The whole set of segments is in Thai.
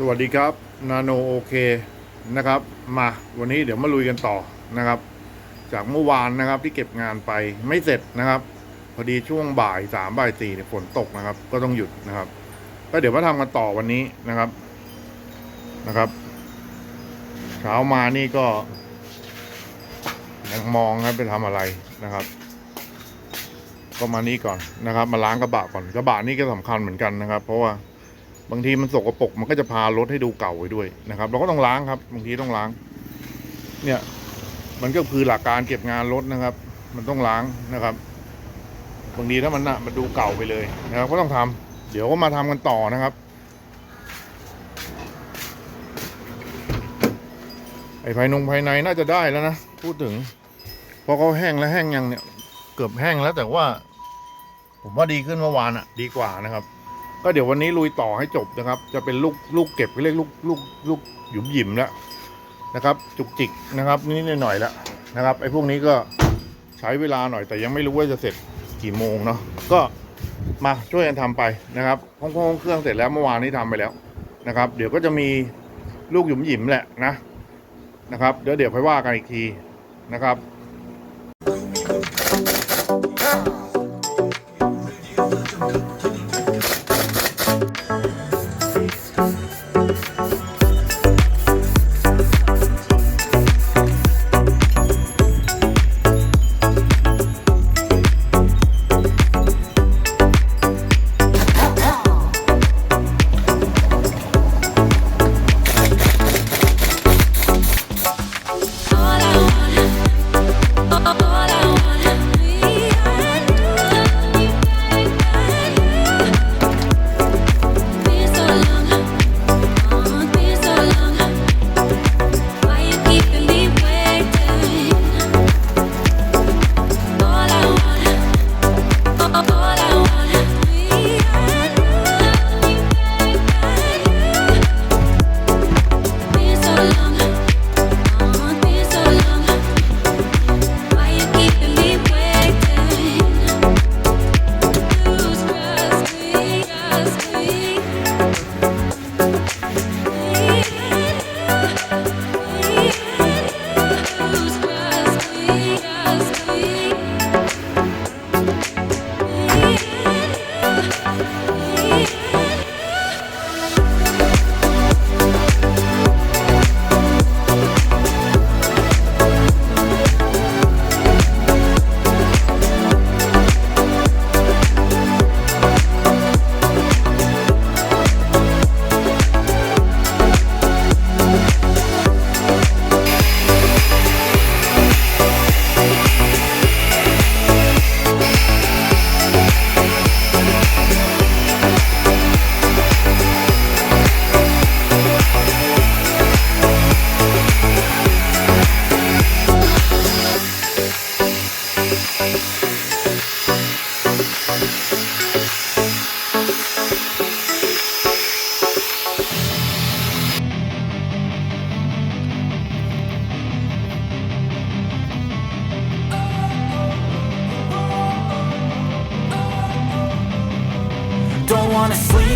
สวัสดีครับนาโนโอเคนะครับ มาวันนี้เดี๋ยวมาลุยกันต่อนะครับ จากเมื่อวานนะครับที่เก็บงานไปไม่เสร็จนะครับ พอดีช่วงบ่ายสามบ่ายสี่เนี่ยฝนตกนะครับ ก็ต้องหยุดนะครับก็เดี๋ยวมาทำกันต่อวันนี้นะครับนะครับเช้ามานี่ก็ยังมองครับไปทำอะไรนะครับ ก็มานี่ก่อนนะครับ มาล้างกระบะก่อนกระบะนี่ก็สำคัญเหมือนกันนะครับ เพราะว่า บางทีมันสกปรกมันก็จะพารถให้ดูเก่าไปด้วยนะครับ เราก็ต้องล้างครับ บางทีต้องล้าง เนี่ย มันก็คือหลักการเก็บงานรถนะครับ มันต้องล้างนะครับบางทีถ้ามันน่ะมันดูเก่าไปเลยนะครับก็ต้องทำเดี๋ยวก็มาทำกันต่อนะครับไอ้ภายนงภายในน่าจะได้แล้วนะพูดถึงพราะเขาแห้งแล้วแห้งยังเนี่ย เกือบแห้งแล้วแต่ว่า ผมว่าดีขึ้นเมื่อวานอะดีกว่านะครับ ก็เดี๋ยววันนี้ลุยต่อให้จบนะครับ จะเป็นลูกลูกเก็บเรียกลูกลูกลูกหยุมหยิมแล้วนะครับ จุกจิกนะครับนิดหน่อยแล้วนะครับไอ้พวกนี้ก็ใช้เวลาหน่อยแต่ยังไม่รู้ว่าจะเสร็จกี่โมงเนาะก็มาช่วยกันทำไปนะครับห้องห้องเครื่องเสร็จแล้วเมื่อวานนี้ทำไปแล้วนะครับ เดี๋ยวก็จะมีลูกหยุมหยิมแหละนะนะครับ เดี๋ยวเดี๋ยวค่อยว่ากันอีกทีนะครับ Don't wanna sleep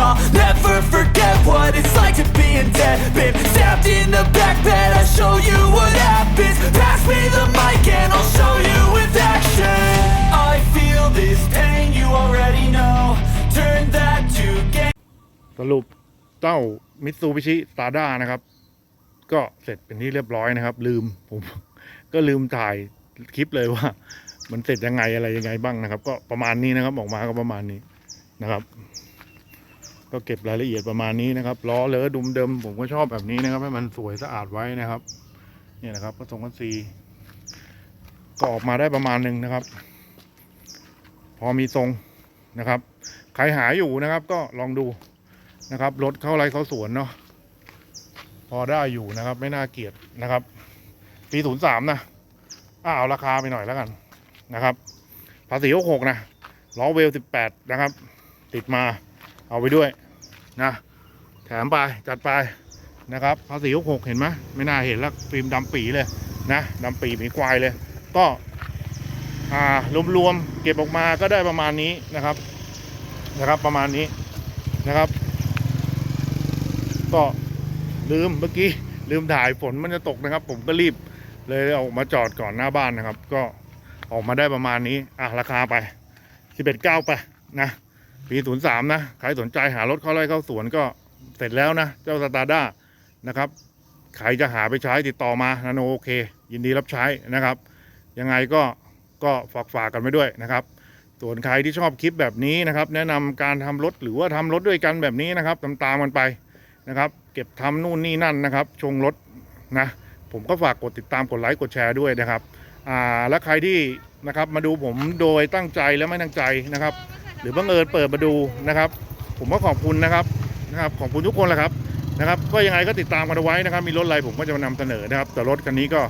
สรุปเจ้ามิตซูบิชิสตาร์ด้านะครับ ก็เสร็จเป็นที่เรียบร้อยนะครับ ลืมผมก็ลืมถ่ายคลิปเลยว่า มันเสร็จยังไงอะไรยังไงบ้างนะครับ ก็ประมาณนี้นะครับออกมาก็ประมาณนี้นะครับ ก็เก็บรายละเอียดประมาณนี้นะครับล้อเลอะดุมเดิมผมก็ชอบแบบนี้นะครับ ให้มันสวยสะอาดไว้นะครับ เนี่ยนะครับก็ทรงกันซีก็ออกมาได้ประมาณหนึ่งนะครับ พอมีทรงนะครับ ใครหาอยู่นะครับ ก็ลองดู นะครับรถเข้าไรเข้าสวนเนาะพอได้อยู่นะครับ ไม่น่าเกลียดนะครับ ปีศูนย์สามนะอ่าเอาราคาไปหน่อยแล้วกันนะครับ ภาษีหกนะล้อเวลสิบแปดนะครับ ติดมาเอาไปด้วยนะแถมไปจัดไปนะครับ ภาษีหกเห็นไหมไม่น่าเห็นแล้วฟิล์มดำปีเลยนะดำปีหมีควายเลย ก็อ่ารวมๆเก็บออกมาก็ได้ประมาณนี้นะครับนะครับ ประมาณนี้นะครับ ก็ลืมเมื่อกี้ลืมถ่ายฝนมันจะตกนะครับ ผมก็รีบเลยเอามาจอดก่อนหน้าบ้านนะครับ ก็ออกมาได้ประมาณนี้ อะ ราคาไปสิบเอ็ดเก้าไปนะ ปีศูนย์สามนะ ใครสนใจหารถเข้าไร่เข้าสวนก็เสร็จแล้วนะ เจ้าสตาร์ด้านะครับ ใครจะหาไปใช้ติดต่อมานาโนโอเค ยินดีรับใช้นะครับ ยังไงก็ก็ฝากฝากกันไว้ด้วยนะครับ ส่วนใครที่ชอบคลิปแบบนี้นะครับ แนะนำการทำรถหรือว่าทำรถด้วยกันแบบนี้นะครับ ตามๆกันไป นะครับ เก็บทำนู่นนี่นั่นนะครับ ชงรถนะ ผมก็ฝากกดติดตามกดไลค์กดแชร์ด้วยนะครับอ่าและใครที่นะครับมาดูผมโดยตั้งใจและไม่ตั้งใจนะครับ หรือบังเอิญเปิดมาดูนะครับ ผมก็ขอบคุณนะครับนะครับขอบคุณทุกคนแหละครับนะครับ ก็ยังไงก็ติดตามกันเอาไว้นะครับ มีรถอะไรผมก็จะมานำเสนอนะครับ แต่รถคันนี้ก็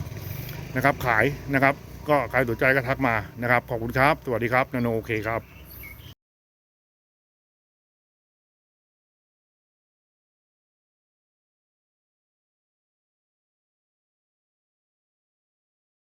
นะครับขายนะครับ ก็ใครสนใจก็ทักมานะครับ ขอบคุณครับ สวัสดีครับนาโนโอเคครับ